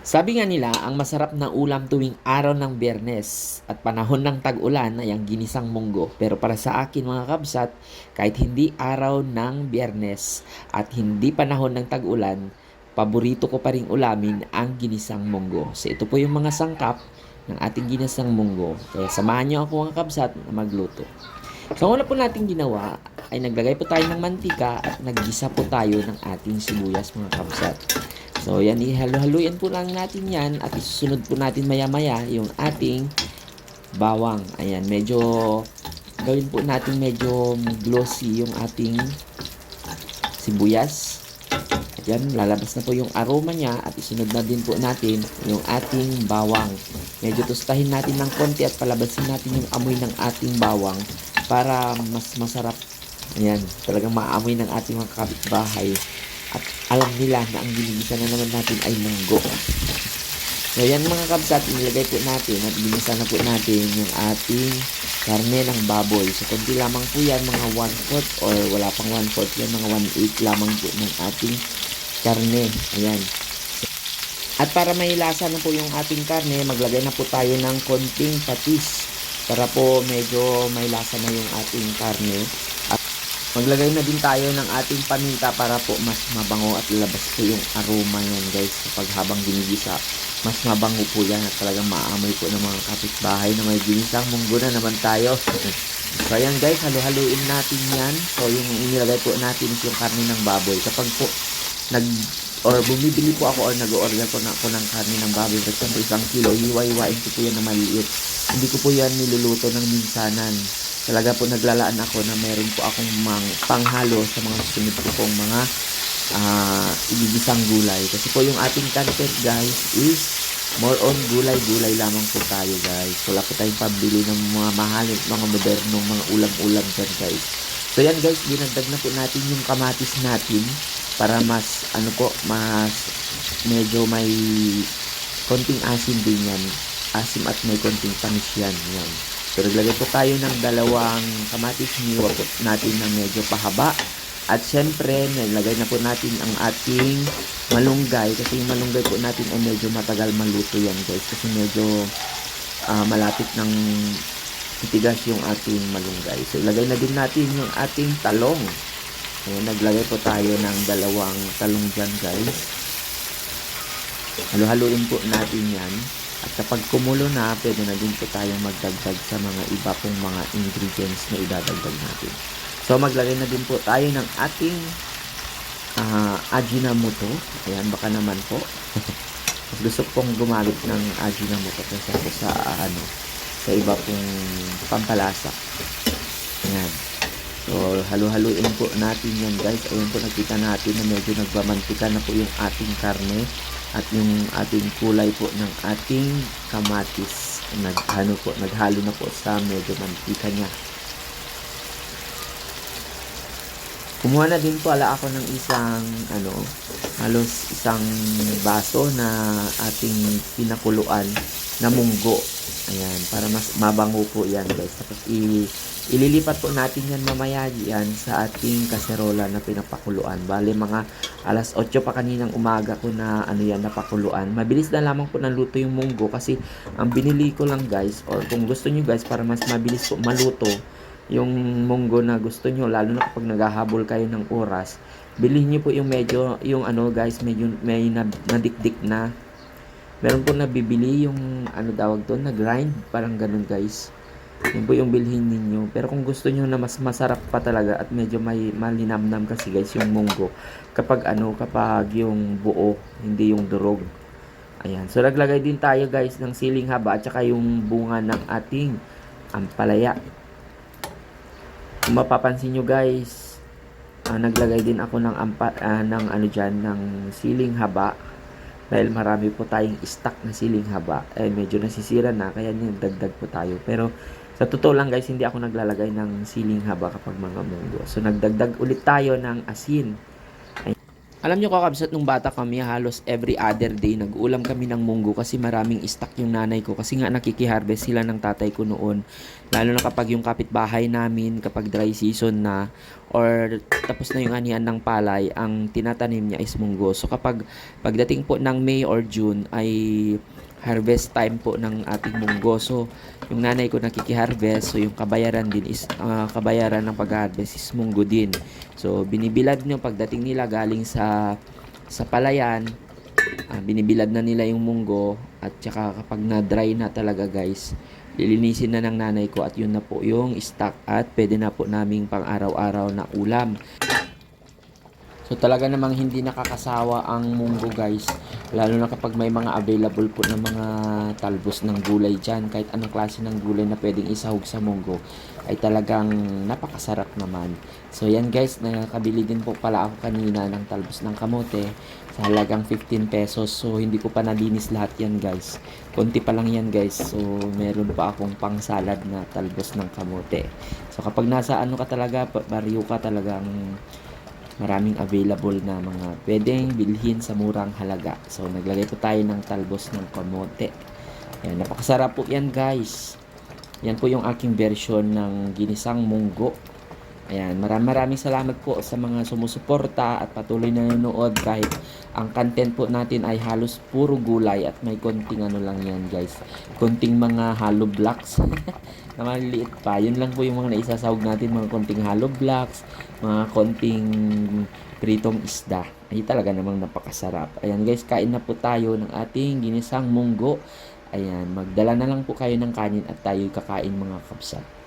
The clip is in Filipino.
Sabi nga nila, ang masarap na ulam tuwing araw ng biyernes at panahon ng tag-ulan ay ang ginisang munggo. Pero para sa akin mga kabsat, kahit hindi araw ng biyernes at hindi panahon ng tag-ulan, paborito ko pa rin ulamin ang ginisang munggo. So ito po yung mga sangkap ng ating ginisang munggo. Kaya samahan niyo ako mga kabsat na magluto. So una po natin ginawa ay naglagay po tayo ng mantika at naggisa po tayo ng ating sibuyas mga kabsat. So, yan, ihalo-haluin po lang natin yan at isusunod po natin maya-maya yung ating bawang. Ayan, medyo gawin po natin medyo glossy yung ating sibuyas. At lalabas na po yung aroma niya at isunod na din po natin yung ating bawang. Medyo tustahin natin ng konti at palabasin natin yung amoy ng ating bawang para mas masarap. Ayan, talagang maamoy ng ating mga kapitbahay at alam nila na ang ginigisa na naman natin ay munggo. So yan mga kabsat, inilagay po natin at ginisa na po natin yung ating karne ng baboy. So konti lamang po yan, mga 1-4 or wala pang 1-4 yan, mga 1-8 lamang po ng ating karne. Ayan. At para may lasa na po yung ating karne, maglagay na po tayo ng konting patis para po medyo may lasa na yung ating karne. Maglagay na din tayo ng ating paminta para po mas mabango at lalabas po yung aroma niyan guys kapag habang ginigisa. Mas mabango po yan at talagang maamoy po ng mga kapitbahay na may ginisang munggo na naman tayo. so ayan guys, halo-haluin natin yan. So yung inilagay po natin yung karne ng baboy. Kapag po nag or bumibili po ako or nag-order po na ako ng karne ng baboy for example isang kilo, hiwa-hiwain ko po yan na maliit. Hindi ko po yan niluluto ng minsanan talaga po naglalaan ako na meron po akong mang panghalo sa mga susunod ko pong mga uh, ibigisang gulay. Kasi po yung ating content guys is more on gulay-gulay lamang po tayo guys. Wala po tayong pabili ng mga mahal, mga modernong mga ulam-ulam dyan guys. So yan guys, dinagdag na po natin yung kamatis natin para mas ano po, mas medyo may konting asin din yan. Asim at may konting tamis yan. yan. So, naglagay po tayo ng dalawang kamatis niwa po natin na medyo pahaba. At syempre, nilagay na po natin ang ating malunggay. Kasi yung malunggay po natin ay medyo matagal maluto yan guys. Kasi medyo uh, malapit ng titigas yung ating malunggay. So, ilagay na din natin yung ating talong. Ayan, naglagay po tayo ng dalawang talong dyan guys. Halo-haluin po natin yan. At kapag kumulo na, pwede na din po tayong magdagdag sa mga iba pong mga ingredients na idadagdag natin. So, maglagay na din po tayo ng ating uh, Ajinomoto. Ayan, baka naman po. Gusto kong gumamit ng Ajinomoto kasi po sa uh, ano, sa iba pong pampalasa. Ayan. So, halu-haluin po natin yan guys. Ayun po nakita natin na medyo nagbamantika na po yung ating karne at yung ating kulay po ng ating kamatis. Naghalo po naghalo na po sa medyo mantika niya. Kumuha na din po ala ako ng isang ano halos isang baso na ating pinakuluan na munggo ayan para mas mabango po yan guys tapos i Ililipat po natin yan mamaya yan sa ating kaserola na pinapakuluan. Bale mga alas 8 pa kaninang umaga ko na ano yan napakuluan. Mabilis na lamang po ng luto yung munggo kasi ang binili ko lang guys or kung gusto nyo guys para mas mabilis po maluto yung munggo na gusto nyo lalo na kapag naghahabol kayo ng oras bilhin nyo po yung medyo yung ano guys medyo may nadikdik na meron po nabibili yung ano tawag doon na grind parang ganun guys yun po yung bilhin ninyo. Pero kung gusto nyo na mas masarap pa talaga at medyo may malinamnam kasi guys yung munggo. Kapag ano, kapag yung buo, hindi yung durog. Ayan. So naglagay din tayo guys ng siling haba at saka yung bunga ng ating ampalaya. Kung mapapansin nyo guys, uh, naglagay din ako ng, ampa, uh, ng ano dyan, ng siling haba dahil marami po tayong stock na siling haba eh medyo nasisira na kaya nagdagdag po tayo pero sa totoo lang guys, hindi ako naglalagay ng siling haba kapag mga munggo. So nagdagdag ulit tayo ng asin. Alam nyo kakabsat nung bata kami, halos every other day nag-ulam kami ng munggo kasi maraming stock yung nanay ko. Kasi nga nakikiharvest sila ng tatay ko noon. Lalo na kapag yung kapitbahay namin, kapag dry season na, or tapos na yung anihan ng palay, ang tinatanim niya is munggo. So kapag pagdating po ng May or June ay harvest time po ng ating munggo. So yung nanay ko nakikiharvest, so yung kabayaran din is, ah, kabayaran ng pag-harvest is munggo din. So, binibilad nyo pagdating nila galing sa sa palayan, ah, binibilad na nila yung munggo at saka kapag na-dry na talaga guys, lilinisin na ng nanay ko at yun na po yung stock at pwede na po naming pang araw-araw na ulam. So talaga namang hindi nakakasawa ang munggo guys. Lalo na kapag may mga available po ng mga talbos ng gulay dyan. Kahit anong klase ng gulay na pwedeng isahog sa munggo ay talagang napakasarap naman. So yan guys, nakakabili din po pala ako kanina ng talbos ng kamote sa halagang 15 pesos. So hindi ko pa nalinis lahat yan guys. Konti pa lang yan guys. So meron pa akong pang salad na talbos ng kamote. So kapag nasa ano ka talaga, baryo ka talagang maraming available na mga pwedeng bilhin sa murang halaga. So, naglagay po tayo ng talbos ng kamote. Ayan, napakasarap po yan guys. Yan po yung aking version ng ginisang munggo. Ayan, maraming maraming salamat po sa mga sumusuporta at patuloy na nanonood kahit ang content po natin ay halos puro gulay at may konting ano lang yan guys. Konting mga hollow blocks na maliliit pa. Yun lang po yung mga naisasahog natin, mga konting hollow blocks, mga konting pritong isda. Ay talaga namang napakasarap. Ayan guys, kain na po tayo ng ating ginisang munggo. Ayan, magdala na lang po kayo ng kanin at tayo kakain mga kapsat.